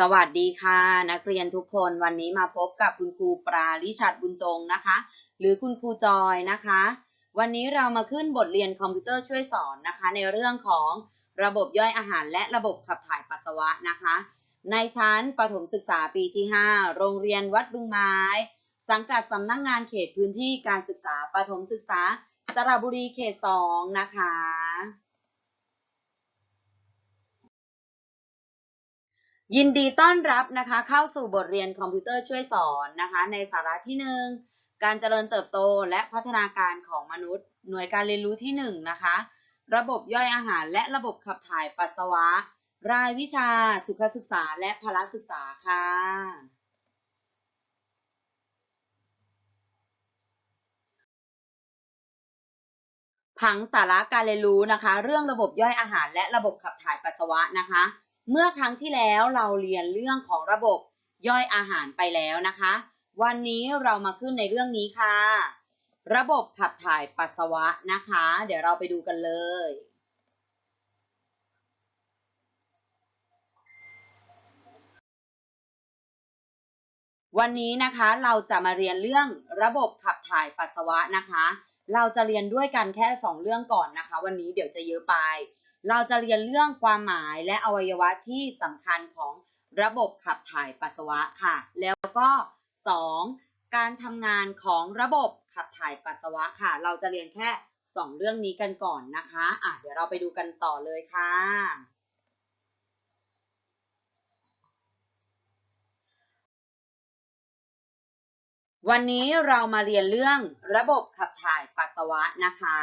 สวัสดีค่ะ นักเรียนทุกคนวันนี้มาพบกับคุณครูปราลิชัดบุญจงนะคะ หรือคุณครูจอยนะคะ วันนี้เรามาขึ้นบทเรียนคอมพิวเตอร์ช่วยสอนนะคะ ในเรื่องของระบบย่อยอาหารและระบบขับถ่ายปัสสาวะนะคะ ในชั้นประถมศึกษาปีที่ 5 โรงเรียนวัดบึงไม้ สังกัดสำนักงงานเขตพื้นที่การศึกษาประถมศึกษาสระบุรีเขต 2 นะคะ ยินดีต้อนรับนะคะเข้าสู่บทเรียนคอมพิวเตอร์ช่วยสอนนะคะ ในสาระที่หนึ่งการเจริญเติบโตและพัฒนาการของมนุษย์ หน่วยการเรียนรู้ที่หนึ่งนะคะ ระบบย่อยอาหารและระบบขับถ่ายปัสสาวะ รายวิชาสุขศึกษาและพละศึกษาค่ะ ผังสาระการเรียนรู้นะคะ เรื่องระบบย่อยอาหารและระบบขับถ่ายปัสสาวะนะคะ เมื่อครั้งที่แล้วเราเรียนเรื่องของระบบย่อยอาหารไปแล้วนะคะ วันนี้เรามาขึ้นในเรื่องนี้ค่ะ ระบบขับถ่ายปัสสาวะนะคะ เดี๋ยวเราไปดูกันเลย วันนี้นะคะเราจะมาเรียนเรื่องระบบขับถ่ายปัสสาวะนะคะ เราจะเรียนด้วยกันแค่ 2 เรื่องก่อนนะคะ วันนี้เดี๋ยวจะเยอะไป เราจะเรียนเรื่องความหมายและอวัยวะที่สำคัญของระบบขับถ่ายปัสสาวะค่ะ แล้วก็ 2. การทำงานของระบบขับถ่ายปัสสาวะค่ะ เราจะเรียนแค่ 2 เรื่องนี้กันก่อนนะคะอะเดี๋ยวเราไปดูกันต่อเลยค่ะ วันนี้เรามาเรียนเรื่องระบบขับถ่ายปัสสาวะนะคะ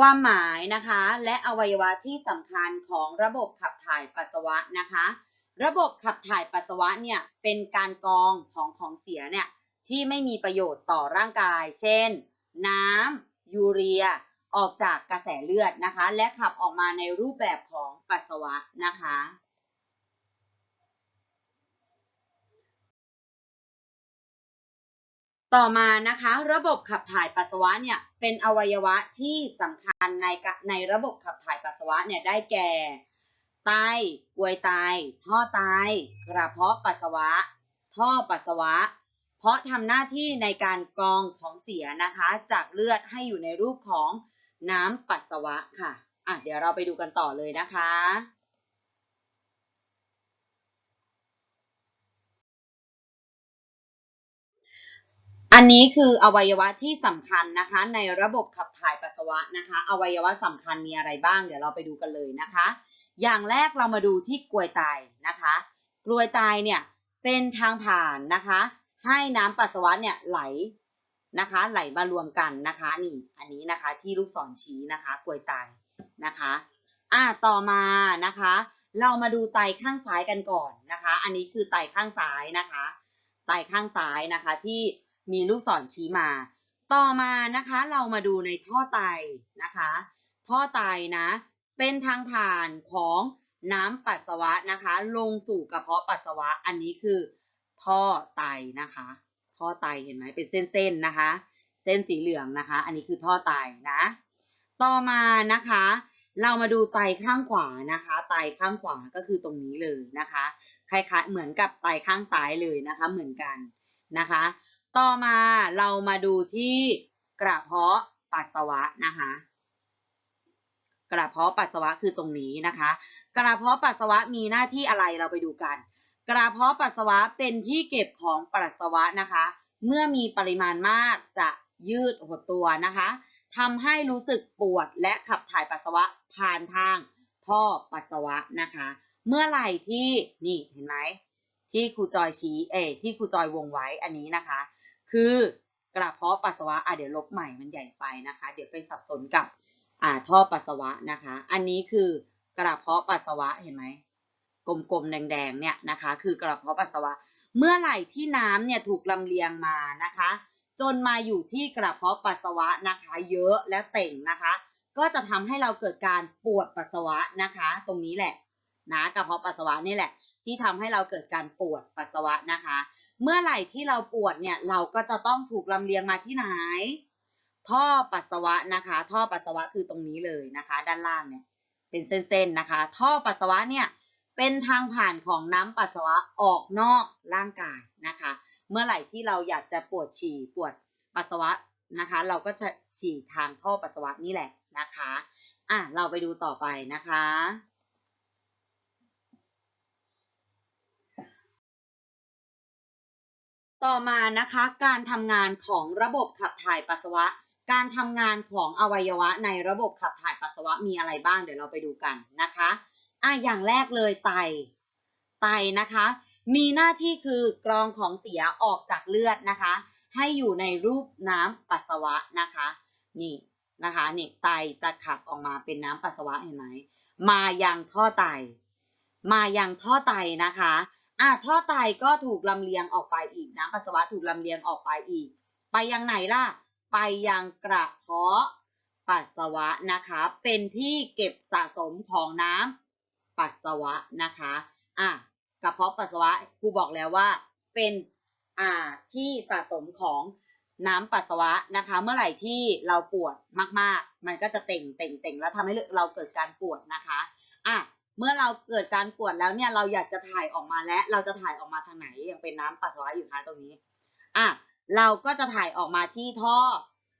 ความหมายนะคะ และอวัยวะที่สำคัญของระบบขับถ่ายปัสสาวะนะคะ ระบบขับถ่ายปัสสาวะเนี่ยเป็นการกรองของของเสียเนี่ยที่ไม่มีประโยชน์ต่อร่างกาย เช่น น้ำยูเรีย ออกจากกระแสเลือดนะคะ และขับออกมาในรูปแบบของปัสสาวะนะคะ ต่อมานะคะระบบขับถ่ายปัสสาวะเนี่ยเป็นอวัยวะที่สำคัญในในระบบขับถ่ายปัสสาวะเนี่ยได้แก่ ไตกวยไต ท่อไต กระเพาะปัสสาวะ ท่อปัสสาวะ เพราะทำหน้าที่ในการกรองของเสียนะคะจากเลือดให้อยู่ในรูปของน้ำปัสสาวะค่ะอะเดี๋ยวเราไปดูกันต่อเลยนะคะ อันนี้คืออวัยวะที่สำคัญนะคะ ในระบบขับถ่ายปัสสาวะนะคะ อวัยวะสำคัญมีอะไรบ้าง เดี๋ยวเราไปดูกันเลยนะคะ อย่างแรกเรามาดูที่กลวยไตนะคะ กลวยไตเนี่ยเป็นทางผ่านนะคะ ให้น้ำปัสสาวะเนี่ยไหลนะคะ ไหลมารวมกันนะคะนี่อันนี้นะคะที่ลูกศรชี้นะคะกลวยไตนะคะอ่าต่อมานะคะ เรามาดูไตข้างซ้ายกันก่อนนะคะ อันนี้คือไตข้างซ้ายนะคะ ไตข้างซ้ายนะคะที่ มีลูกศรชี้มา ต่อมานะคะเรามาดูในท่อไตนะคะ ท่อไตนะ เป็นทางผ่านของน้ำปัสสาวะนะคะ ลงสู่กระเพาะปัสสาวะอันนี้คือ ท่อไตนะคะ ท่อไตเห็นไหมเป็นเส้นๆนะคะ เส้นสีเหลืองนะคะ อันนี้คือท่อไตนะ ต่อมานะคะ เรามาดูไตข้างขวานะคะ ไตข้างขวาก็คือตรงนี้เลยนะคะคล้ายๆเหมือนกับไตข้างซ้ายเลยนะคะ เหมือนกันนะคะ ต่อมาเรามาดูที่กระเพาะปัสสาวะนะคะ กระเพาะปัสสาวะคือตรงนี้นะคะ กระเพาะปัสสาวะมีหน้าที่อะไรเราไปดูกัน กระเพาะปัสสาวะเป็นที่เก็บของปัสสาวะนะคะ เมื่อมีปริมาณมากจะยืดหดตัวนะคะทำให้รู้สึกปวดและขับถ่ายปัสสาวะผ่านทางท่อปัสสาวะนะคะ เมื่อไหร่ที่นี่เห็นไหมที่ครูจอยชี้เออที่ครูจอยวงไว้อันนี้นะคะ คือกระเพาะปัสสาวะอะเดี๋ยวลบใหม่มันใหญ่ไปนะคะ เดี๋ยวไปสับสนกับอ่าท่อปัสสาวะนะคะ อันนี้คือกระเพาะปัสสาวะเห็นไหมกลมๆแดงๆเนี่ยนะคะ คือกระเพาะปัสสาวะ เมื่อไหร่ที่น้ำเนี่ยถูกลำเลียงมานะคะ จนมาอยู่ที่กระเพาะปัสสาวะนะคะ เยอะและเต่งนะคะ ก็จะทำให้เราเกิดการปวดปัสสาวะนะคะ ตรงนี้แหละนะกระเพาะปัสสาวะนี่แหละ ที่ทำให้เราเกิดการปวดปัสสาวะนะคะ เมื่อไหร่ที่เราปวดเนี่ยเราก็จะต้องถูกลำเลียงมาที่ไหน ท่อปัสสาวะนะคะ ท่อปัสสาวะคือตรงนี้เลยนะคะ ด้านล่างเนี่ยเป็นเส้นๆนะคะ ท่อปัสสาวะเนี่ยเป็นทางผ่านของน้ำปัสสาวะออกนอกร่างกายนะคะ เมื่อไหร่ที่เราอยากจะปวดฉี่ปวดปัสสาวะนะคะ เราก็จะฉี่ทางท่อปัสสาวะนี่แหละนะคะอะเราไปดูต่อไปนะคะ ต่อมานะคะการทำงานของระบบขับถ่ายปัสสาวะ การทำงานของอวัยวะในระบบขับถ่ายปัสสาวะมีอะไรบ้างเดี๋ยวเราไปดูกันนะคะอะอย่างแรกเลยไต ไตนะคะ มีหน้าที่คือกรองของเสียออกจากเลือดนะคะ ให้อยู่ในรูปน้ำปัสสาวะนะคะนี่นะคะนี่ไตจะขับออกมาเป็นน้ำปัสสาวะเห็นไหมมายังท่อไต มายังท่อไตนะคะ อะท่อไตก็ถูกลำเลียงออกไปอีกน้ำปัสสาวะถูกลำเลียงออกไปอีก ไปยังไหนล่ะ ไปยังกระเพาะปัสสาวะนะคะ เป็นที่เก็บสะสมของน้ำปัสสาวะนะคะอะกระเพาะปัสสาวะครูบอกแล้วว่า เป็นอ่าที่สะสมของน้ำปัสสาวะนะคะ เมื่อไหร่ที่เราปวดมากๆ มันก็จะเต่งเต่งเต่งแล้วทำให้เราเกิดการปวดนะคะอะ เมื่อเราเกิดการปวดแล้วเนี่ยเราอยากจะถ่ายออกมาและเราจะถ่ายออกมาทางไหนยังเป็นน้ำปัสสาวะอยู่คะตรงนี้อะเราก็จะถ่ายออกมาที่ท่อ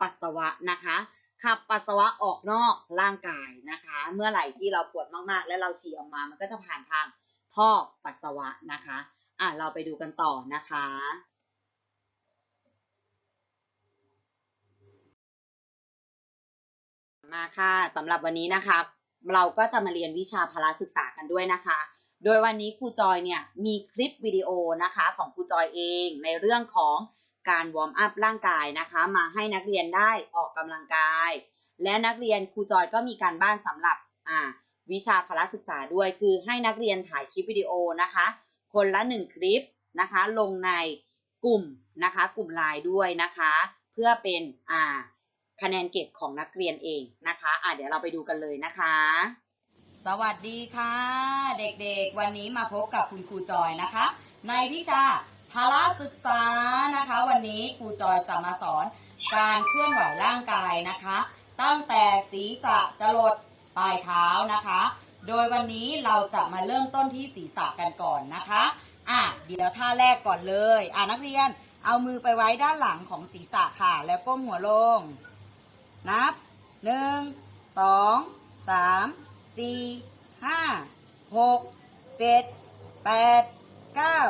ปัสสาวะนะคะ ขับปัสสาวะออกนอกร่างกายนะคะ เมื่อไหร่ที่เราปวดมากๆ และเราฉี่ออกมามันก็จะผ่านทางท่อปัสสาวะนะคะอะเราไปดูกันต่อนะคะมาค่ะสำหรับวันนี้นะคะ เราก็จะมาเรียนวิชาพละศึกษากันด้วยนะคะ โดยวันนี้ครูจอยเนี่ยมีคลิปวิดีโอนะคะของครูจอยเองในเรื่องของการวอร์มอัพร่างกายนะคะ มาให้นักเรียนได้ออกกำลังกาย และนักเรียนครูจอยก็มีการบ้านสำหรับอ่าวิชาพละศึกษาด้วยคือให้นักเรียนถ่ายคลิปวิดีโอนะคะ คนละหนึ่งคลิปนะคะ ลงในกลุ่มนะคะ กลุ่มไลน์ด้วยนะคะ เพื่อเป็นอ่า คะแนนเก็บของนักเรียนเองนะคะอ่าเดี๋ยวเราไปดูกันเลยนะคะ สวัสดีค่ะ เด็กๆ วันนี้มาพบกับคุณครูจอยนะคะ ในวิชาพละศึกษานะคะ วันนี้ครูจอยจะมาสอนการเคลื่อนไหวร่างกายนะคะ ตั้งแต่ศีรษะจรดปลายเท้านะคะ โดยวันนี้เราจะมาเริ่มต้นที่ศีรษะกันก่อนนะคะอะเดี๋ยวท่าแรกก่อนเลย อะนักเรียนเอามือไปไว้ด้านหลังของศีรษะค่ะ แล้วก้มหัวลง นับหนึ่งสองสามสี่ห้าหกเจ็ดแปดเก้า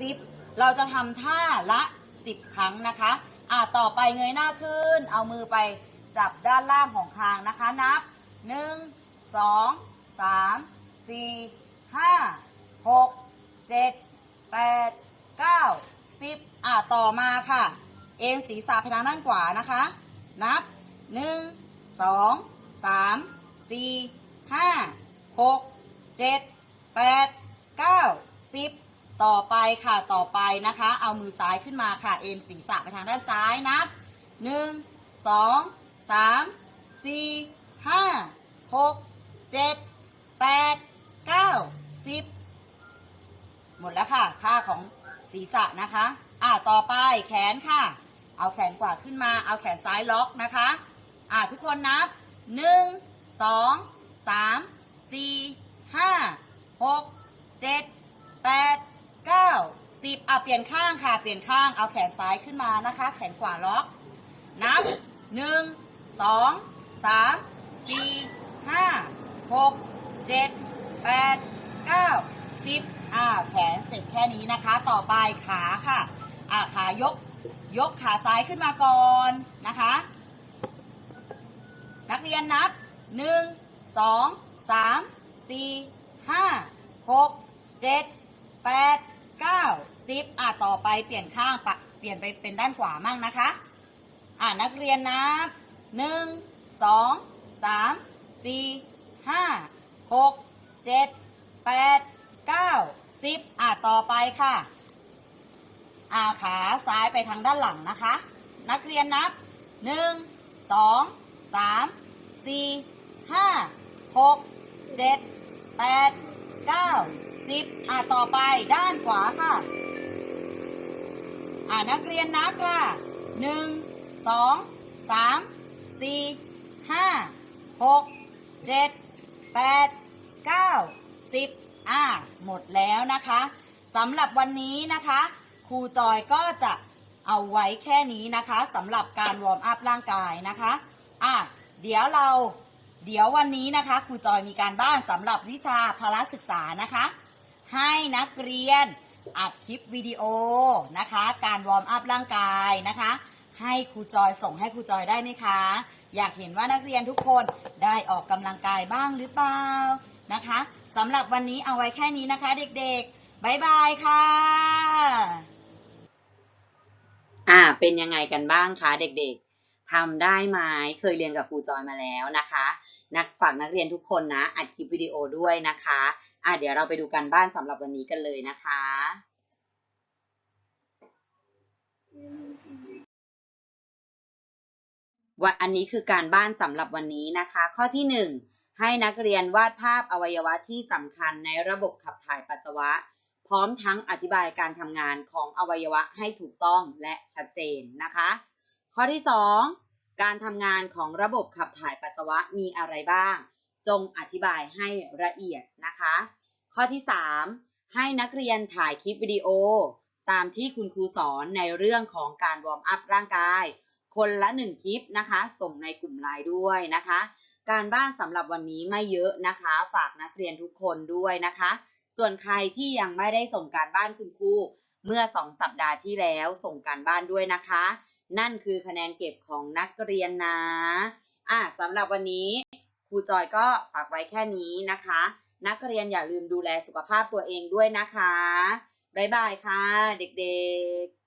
สิบเราจะทำท่าละสิบครั้งนะคะ อะต่อไปเงยหน้าขึ้น เอามือไปจับด้านล่างของคางนะคะ นับหนึ่งสองสามสี่ห้าหกเจ็ดแปดเก้าสิบอะต่อมาค่ะ เอ็นศีรษะไปทางด้านขวานะคะ นับ หนึ่งสองสามสี่ห้าหกเจ็ดแปดเก้าสิบต่อไปค่ะต่อไปนะคะ เอามือซ้ายขึ้นมาค่ะ เอ็นศีรษะไปทางด้านซ้ายนับหนึ่งสองสามสี่ห้าหกเจ็ดแปดเก้าสิบหมดแล้วค่ะท่าของศีรษะนะคะ อ่าต่อไปแขนค่ะ เอาแขนขวาขึ้นมา เอาแขนซ้ายล็อกนะคะ อ่าทุกคนนับหนึ่งสองสามสี่ห้าหกเจ็ดแปดเก้าสิบอะเปลี่ยนข้างค่ะ เปลี่ยนข้างเอาแขนซ้ายขึ้นมานะคะ แขนขวาล็อกนับหนึ่งสองสามสี่ห้าหกเจ็ดแปดเก้าสิบอ่าแขนเสร็จแค่นี้นะคะ ต่อไปขาค่ะ อ่าขายก ยกขาซ้ายขึ้นมาก่อนนะคะ นักเรียนนับหนึ่งสองสามสี่ห้าหกเจ็ดแปดเก้าสิบอะต่อไปเปลี่ยนข้างปะเปลี่ยนไปเป็นด้านขวามั่งนะคะ อะนักเรียนนับหนึ่งสองสามสี่ห้าหกเจ็ดแปดเก้าสิบอะต่อไปค่ะอ่าขาซ้ายไปทางด้านหลังนะคะ นักเรียนนับหนึ่ง สามสี่ห้าหกเจ็ดแปดเก้าสิบอ่าต่อไปด้านขวาค่ะ อ่านักเรียนนับค่ะหนึ่งสองสามสี่ห้าหกเจ็ดแปดเก้าสิบอ่าหมดแล้วนะคะสำหรับวันนี้นะคะครูจอยก็จะเอาไว้แค่นี้นะคะสำหรับการวอร์มอัพร่างกายนะคะ อะเดี๋ยวเราเดี๋ยววันนี้นะคะครูจอยมีการบ้านสำหรับวิชาพละศึกษานะคะ ให้นักเรียนอัดคลิปวิดีโอนะคะ การวอร์มอัพร่างกายนะคะ ให้ครูจอยส่งให้ครูจอยได้ไหมคะ อยากเห็นว่านักเรียนทุกคนได้ออกกำลังกายบ้างหรือเปล่านะคะสำหรับวันนี้เอาไว้แค่นี้นะคะ เด็กๆ บ๊ายบายค่ะ อ่าเป็นยังไงกันบ้างคะเด็กๆ ทำได้ไหมเคยเรียนกับครูจอยมาแล้วนะคะ นักฝากนักเรียนทุกคนนะ อัดคลิปวิดีโอด้วยนะคะอ่าเดี๋ยวเราไปดูกันบ้านสำหรับวันนี้กันเลยนะคะว่าอันนี้คือการบ้านสำหรับวันนี้นะคะ ข้อที่หนึ่งให้นักเรียนวาดภาพอวัยวะที่สำคัญในระบบขับถ่ายปัสสาวะ พร้อมทั้งอธิบายการทำงานของอวัยวะให้ถูกต้องและชัดเจนนะคะ ข้อที่ 2 การทำงานของระบบขับถ่ายปัสสาวะมีอะไรบ้าง จงอธิบายให้ละเอียดนะคะ ข้อที่ 3 ให้นักเรียนถ่ายคลิปวิดีโอ ตามที่คุณครูสอนในเรื่องของการวอร์มอัพร่างกาย คนละ 1 คลิปนะคะ ส่งในกลุ่มไลน์ด้วยนะคะ การบ้านสำหรับวันนี้ไม่เยอะนะคะ ฝากนักเรียนทุกคนด้วยนะคะ ส่วนใครที่ยังไม่ได้ส่งการบ้านคุณครูเมื่อ 2 สัปดาห์ที่แล้วส่งการบ้านด้วยนะคะ นั่นคือคะแนนเก็บของนักเรียนนะอะสำหรับวันนี้ครูจอยก็ฝากไว้แค่นี้นะคะ นักเรียนอย่าลืมดูแลสุขภาพตัวเองด้วยนะคะ บ๊ายบายค่ะ เด็กๆ